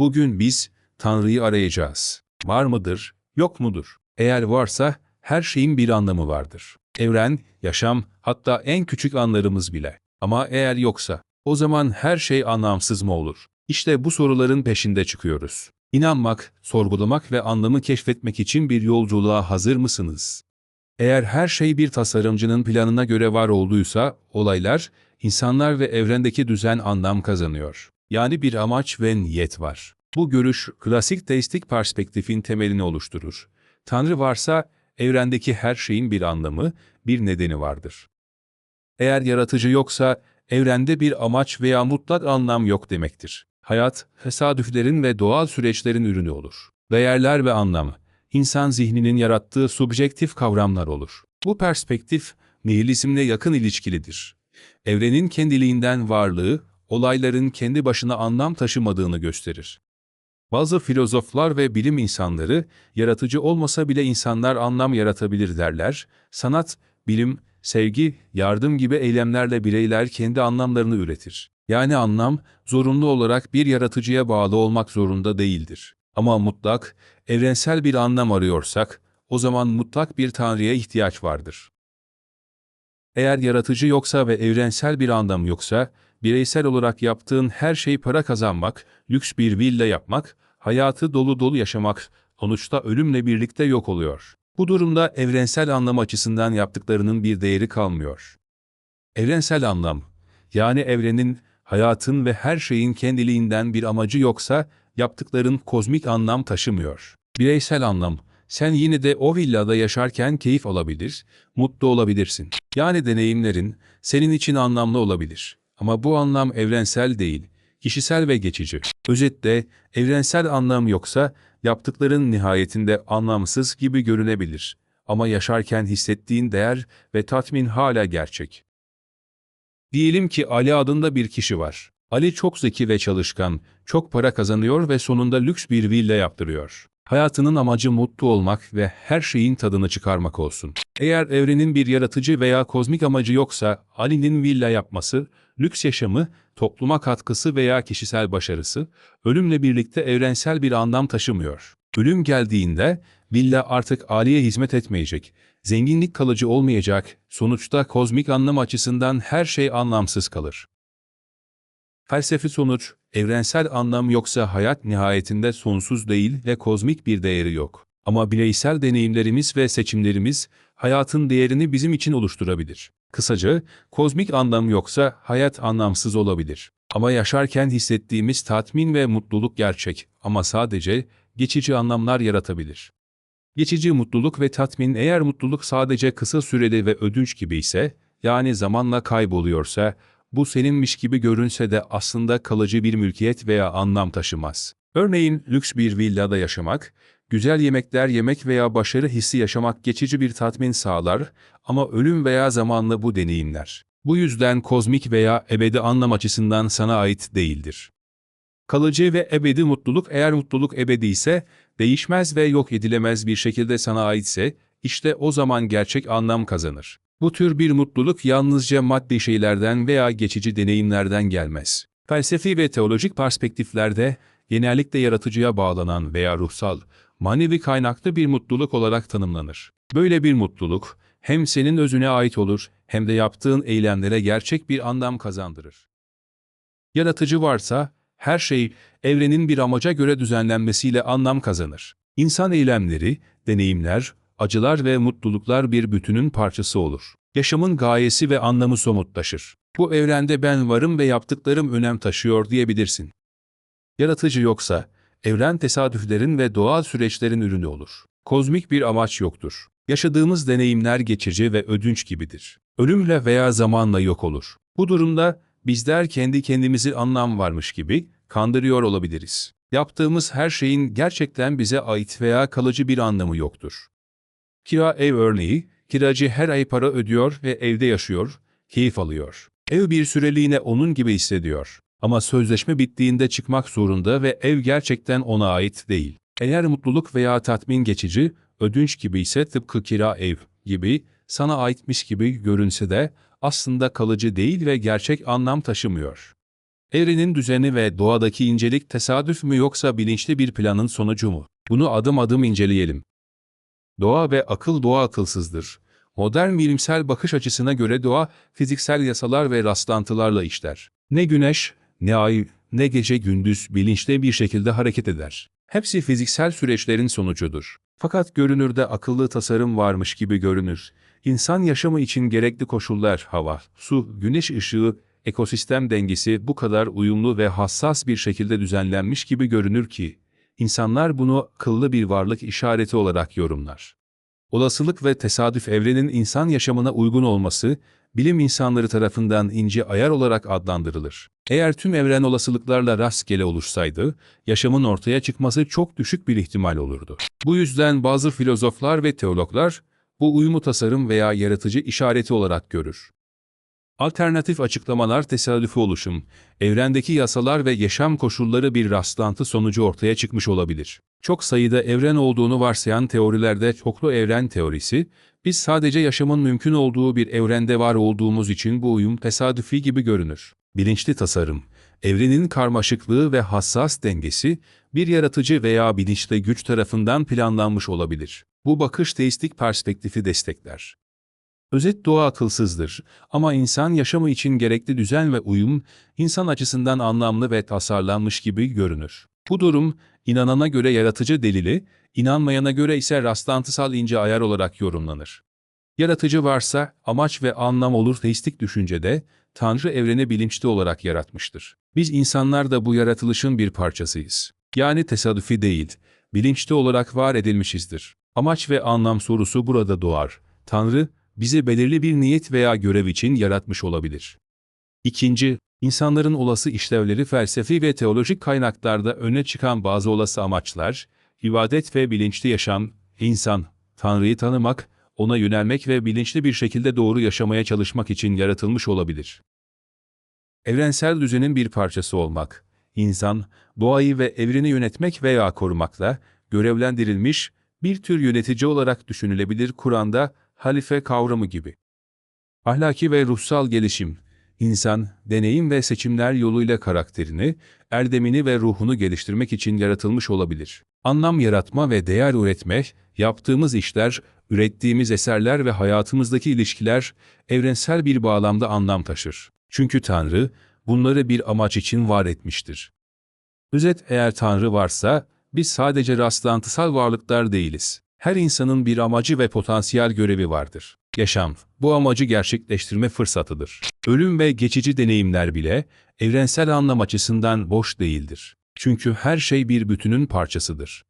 Bugün biz Tanrı'yı arayacağız. Var mıdır, yok mudur? Eğer varsa her şeyin bir anlamı vardır. Evren, yaşam, hatta en küçük anlarımız bile. Ama eğer yoksa, o zaman her şey anlamsız mı olur? İşte bu soruların peşinde çıkıyoruz. İnanmak, sorgulamak ve anlamı keşfetmek için bir yolculuğa hazır mısınız? Eğer her şey bir tasarımcının planına göre var olduysa, olaylar, insanlar ve evrendeki düzen anlam kazanıyor. Yani bir amaç ve niyet var. Bu görüş, klasik deistik perspektifin temelini oluşturur. Tanrı varsa, evrendeki her şeyin bir anlamı, bir nedeni vardır. Eğer yaratıcı yoksa, evrende bir amaç veya mutlak anlam yok demektir. Hayat, tesadüflerin ve doğal süreçlerin ürünü olur. Değerler ve anlam, insan zihninin yarattığı subjektif kavramlar olur. Bu perspektif, nihilizmle yakın ilişkilidir. Evrenin kendiliğinden varlığı, olayların kendi başına anlam taşımadığını gösterir. Bazı filozoflar ve bilim insanları, yaratıcı olmasa bile insanlar anlam yaratabilir derler. Sanat, bilim, sevgi, yardım gibi eylemlerle bireyler kendi anlamlarını üretir. Yani anlam, zorunlu olarak bir yaratıcıya bağlı olmak zorunda değildir. Ama mutlak, evrensel bir anlam arıyorsak, o zaman mutlak bir tanrıya ihtiyaç vardır. Eğer yaratıcı yoksa ve evrensel bir anlam yoksa, bireysel olarak yaptığın her şey para kazanmak, lüks bir villa yapmak, hayatı dolu dolu yaşamak, sonuçta ölümle birlikte yok oluyor. Bu durumda evrensel anlam açısından yaptıklarının bir değeri kalmıyor. Evrensel anlam, yani evrenin, hayatın ve her şeyin kendiliğinden bir amacı yoksa, yaptıkların kozmik anlam taşımıyor. Bireysel anlam, sen yine de o villada yaşarken keyif alabilir, mutlu olabilirsin. Yani deneyimlerin senin için anlamlı olabilir. Ama bu anlam evrensel değil, kişisel ve geçici. Özetle, evrensel anlam yoksa, yaptıkların nihayetinde anlamsız gibi görünebilir. Ama yaşarken hissettiğin değer ve tatmin hala gerçek. Diyelim ki Ali adında bir kişi var. Ali çok zeki ve çalışkan, çok para kazanıyor ve sonunda lüks bir villa yaptırıyor. Hayatının amacı mutlu olmak ve her şeyin tadını çıkarmak olsun. Eğer evrenin bir yaratıcı veya kozmik amacı yoksa, Ali'nin villa yapması, lüks yaşamı, topluma katkısı veya kişisel başarısı, ölümle birlikte evrensel bir anlam taşımıyor. Ölüm geldiğinde, villa artık Ali'ye hizmet etmeyecek, zenginlik kalıcı olmayacak, sonuçta kozmik anlam açısından her şey anlamsız kalır. Felsefi sonuç, evrensel anlam yoksa hayat nihayetinde sonsuz değil ve kozmik bir değeri yok. Ama bireysel deneyimlerimiz ve seçimlerimiz hayatın değerini bizim için oluşturabilir. Kısaca, kozmik anlam yoksa hayat anlamsız olabilir. Ama yaşarken hissettiğimiz tatmin ve mutluluk gerçek ama sadece geçici anlamlar yaratabilir. Geçici mutluluk ve tatmin eğer mutluluk sadece kısa süreli ve ödünç gibi ise, yani zamanla kayboluyorsa, bu seninmiş gibi görünse de aslında kalıcı bir mülkiyet veya anlam taşımaz. Örneğin lüks bir villada yaşamak, güzel yemekler yemek veya başarı hissi yaşamak geçici bir tatmin sağlar ama ölüm veya zamanla bu deneyimler. Bu yüzden kozmik veya ebedi anlam açısından sana ait değildir. Kalıcı ve ebedi mutluluk eğer mutluluk ebedi ise, değişmez ve yok edilemez bir şekilde sana aitse, işte o zaman gerçek anlam kazanır. Bu tür bir mutluluk yalnızca maddi şeylerden veya geçici deneyimlerden gelmez. Felsefi ve teolojik perspektiflerde genellikle yaratıcıya bağlanan veya ruhsal, manevi kaynaklı bir mutluluk olarak tanımlanır. Böyle bir mutluluk hem senin özüne ait olur hem de yaptığın eylemlere gerçek bir anlam kazandırır. Yaratıcı varsa her şey evrenin bir amaca göre düzenlenmesiyle anlam kazanır. İnsan eylemleri, deneyimler, acılar ve mutluluklar bir bütünün parçası olur. Yaşamın gayesi ve anlamı somutlaşır. Bu evrende ben varım ve yaptıklarım önem taşıyor diyebilirsin. Yaratıcı yoksa, evren tesadüflerin ve doğal süreçlerin ürünü olur. Kozmik bir amaç yoktur. Yaşadığımız deneyimler geçici ve ödünç gibidir. Ölümle veya zamanla yok olur. Bu durumda bizler kendi kendimizi anlam varmış gibi kandırıyor olabiliriz. Yaptığımız her şeyin gerçekten bize ait veya kalıcı bir anlamı yoktur. Kira ev örneği, kiracı her ay para ödüyor ve evde yaşıyor, keyif alıyor. Ev bir süreliğine onun gibi hissediyor. Ama sözleşme bittiğinde çıkmak zorunda ve ev gerçekten ona ait değil. Eğer mutluluk veya tatmin geçici, ödünç gibi ise tıpkı kira ev gibi sana aitmiş gibi görünse de aslında kalıcı değil ve gerçek anlam taşımıyor. Evrenin düzeni ve doğadaki incelik tesadüf mü yoksa bilinçli bir planın sonucu mu? Bunu adım adım inceleyelim. Doğa ve akıl doğa akılsızdır. Modern bilimsel bakış açısına göre doğa fiziksel yasalar ve rastlantılarla işler. Ne güneş, ne ay, ne gece gündüz bilinçli bir şekilde hareket eder. Hepsi fiziksel süreçlerin sonucudur. Fakat görünürde akıllı tasarım varmış gibi görünür. İnsan yaşamı için gerekli koşullar, hava, su, güneş ışığı, ekosistem dengesi bu kadar uyumlu ve hassas bir şekilde düzenlenmiş gibi görünür ki, insanlar bunu akıllı bir varlık işareti olarak yorumlar. Olasılık ve tesadüf evrenin insan yaşamına uygun olması, bilim insanları tarafından ince ayar olarak adlandırılır. Eğer tüm evren olasılıklarla rastgele oluşsaydı, yaşamın ortaya çıkması çok düşük bir ihtimal olurdu. Bu yüzden bazı filozoflar ve teologlar, bu uyumu tasarım veya yaratıcı işareti olarak görür. Alternatif açıklamalar tesadüfi oluşum, evrendeki yasalar ve yaşam koşulları bir rastlantı sonucu ortaya çıkmış olabilir. Çok sayıda evren olduğunu varsayan teorilerde çoklu evren teorisi, biz sadece yaşamın mümkün olduğu bir evrende var olduğumuz için bu uyum tesadüfi gibi görünür. Bilinçli tasarım, evrenin karmaşıklığı ve hassas dengesi, bir yaratıcı veya bilinçli güç tarafından planlanmış olabilir. Bu bakış teistik perspektifi destekler. Özet doğa akılsızdır ama insan yaşamı için gerekli düzen ve uyum, insan açısından anlamlı ve tasarlanmış gibi görünür. Bu durum, inanana göre yaratıcı delili, inanmayana göre ise rastlantısal ince ayar olarak yorumlanır. Yaratıcı varsa amaç ve anlam olur teistik düşüncede, Tanrı evreni bilinçli olarak yaratmıştır. Biz insanlar da bu yaratılışın bir parçasıyız. Yani tesadüfi değil, bilinçli olarak var edilmişizdir. Amaç ve anlam sorusu burada doğar. Tanrı, bizi belirli bir niyet veya görev için yaratmış olabilir. İkinci, insanların olası işlevleri felsefi ve teolojik kaynaklarda öne çıkan bazı olası amaçlar, ibadet ve bilinçli yaşam, insan, Tanrı'yı tanımak, ona yönelmek ve bilinçli bir şekilde doğru yaşamaya çalışmak için yaratılmış olabilir. Evrensel düzenin bir parçası olmak, insan, doğayı ve evreni yönetmek veya korumakla görevlendirilmiş bir tür yönetici olarak düşünülebilir Kur'an'da halife kavramı gibi. Ahlaki ve ruhsal gelişim, insan, deneyim ve seçimler yoluyla karakterini, erdemini ve ruhunu geliştirmek için yaratılmış olabilir. Anlam yaratma ve değer üretme, yaptığımız işler, ürettiğimiz eserler ve hayatımızdaki ilişkiler evrensel bir bağlamda anlam taşır. Çünkü Tanrı bunları bir amaç için var etmiştir. Özet eğer Tanrı varsa biz sadece rastlantısal varlıklar değiliz. Her insanın bir amacı ve potansiyel görevi vardır. Yaşam, bu amacı gerçekleştirme fırsatıdır. Ölüm ve geçici deneyimler bile evrensel anlam açısından boş değildir. Çünkü her şey bir bütünün parçasıdır.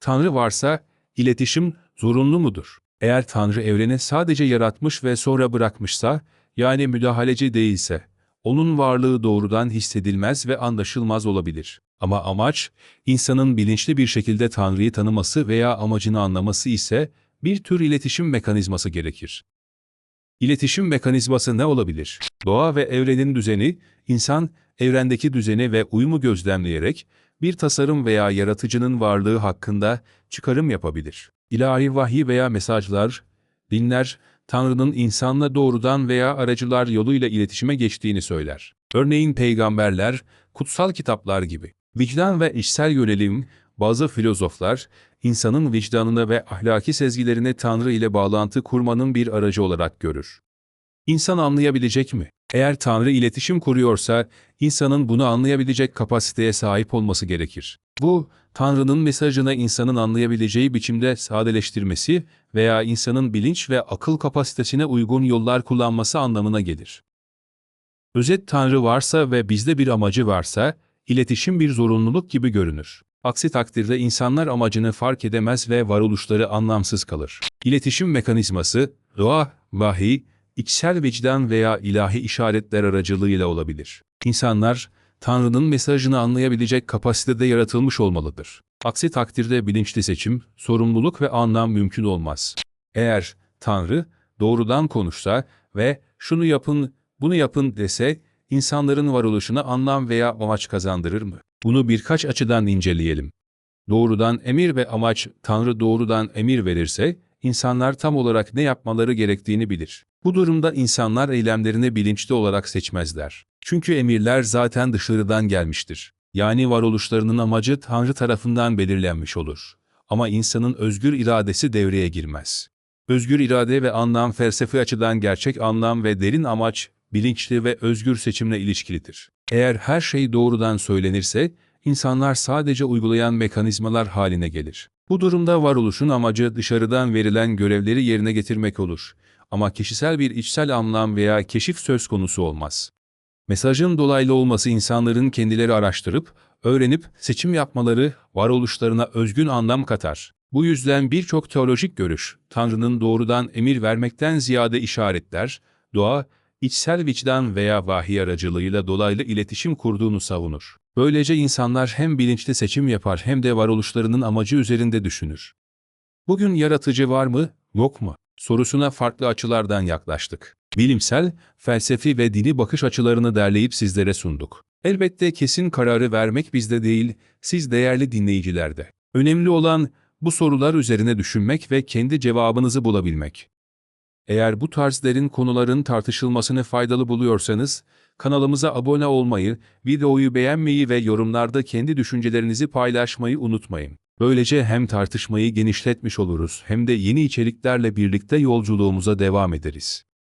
Tanrı varsa iletişim zorunlu mudur? Eğer Tanrı evreni sadece yaratmış ve sonra bırakmışsa, yani müdahaleci değilse, onun varlığı doğrudan hissedilmez ve anlaşılmaz olabilir. Ama amaç, insanın bilinçli bir şekilde Tanrı'yı tanıması veya amacını anlaması ise bir tür iletişim mekanizması gerekir. İletişim mekanizması ne olabilir? Doğa ve evrenin düzeni, insan, evrendeki düzeni ve uyumu gözlemleyerek, bir tasarım veya yaratıcının varlığı hakkında çıkarım yapabilir. İlahi vahiy veya mesajlar, dinler, Tanrı'nın insanla doğrudan veya aracılar yoluyla iletişime geçtiğini söyler. Örneğin peygamberler, kutsal kitaplar gibi. Vicdan ve içsel yönelim, bazı filozoflar, insanın vicdanını ve ahlaki sezgilerini Tanrı ile bağlantı kurmanın bir aracı olarak görür. İnsan anlayabilecek mi? Eğer Tanrı iletişim kuruyorsa, insanın bunu anlayabilecek kapasiteye sahip olması gerekir. Bu, Tanrı'nın mesajını insanın anlayabileceği biçimde sadeleştirmesi veya insanın bilinç ve akıl kapasitesine uygun yollar kullanması anlamına gelir. Özet Tanrı varsa ve bizde bir amacı varsa, iletişim bir zorunluluk gibi görünür. Aksi takdirde insanlar amacını fark edemez ve varoluşları anlamsız kalır. İletişim mekanizması, doğa, vahiy, içsel vicdan veya ilahi işaretler aracılığıyla olabilir. İnsanlar, Tanrı'nın mesajını anlayabilecek kapasitede yaratılmış olmalıdır. Aksi takdirde bilinçli seçim, sorumluluk ve anlam mümkün olmaz. Eğer Tanrı doğrudan konuşsa ve şunu yapın, bunu yapın dese, insanların varoluşuna anlam veya amaç kazandırır mı? Bunu birkaç açıdan inceleyelim. Doğrudan emir ve amaç, Tanrı doğrudan emir verirse, insanlar tam olarak ne yapmaları gerektiğini bilir. Bu durumda insanlar eylemlerini bilinçli olarak seçmezler. Çünkü emirler zaten dışarıdan gelmiştir. Yani varoluşlarının amacı Tanrı tarafından belirlenmiş olur. Ama insanın özgür iradesi devreye girmez. Özgür irade ve anlam felsefi açıdan gerçek anlam ve derin amaç, bilinçli ve özgür seçimle ilişkilidir. Eğer her şey doğrudan söylenirse, insanlar sadece uygulayan mekanizmalar haline gelir. Bu durumda varoluşun amacı dışarıdan verilen görevleri yerine getirmek olur. Ama kişisel bir içsel anlam veya keşif söz konusu olmaz. Mesajın dolaylı olması insanların kendileri araştırıp, öğrenip seçim yapmaları varoluşlarına özgün anlam katar. Bu yüzden birçok teolojik görüş, Tanrı'nın doğrudan emir vermekten ziyade işaretler, doğa, içsel vicdan veya vahiy aracılığıyla dolaylı iletişim kurduğunu savunur. Böylece insanlar hem bilinçli seçim yapar hem de varoluşlarının amacı üzerinde düşünür. Bugün yaratıcı var mı, yok mu? Sorusuna farklı açılardan yaklaştık. Bilimsel, felsefi ve dini bakış açılarını derleyip sizlere sunduk. Elbette kesin kararı vermek bizde değil, siz değerli dinleyicilerde. Önemli olan bu sorular üzerine düşünmek ve kendi cevabınızı bulabilmek. Eğer bu tarz derin konuların tartışılmasını faydalı buluyorsanız, kanalımıza abone olmayı, videoyu beğenmeyi ve yorumlarda kendi düşüncelerinizi paylaşmayı unutmayın. Böylece hem tartışmayı genişletmiş oluruz hem de yeni içeriklerle birlikte yolculuğumuza devam ederiz.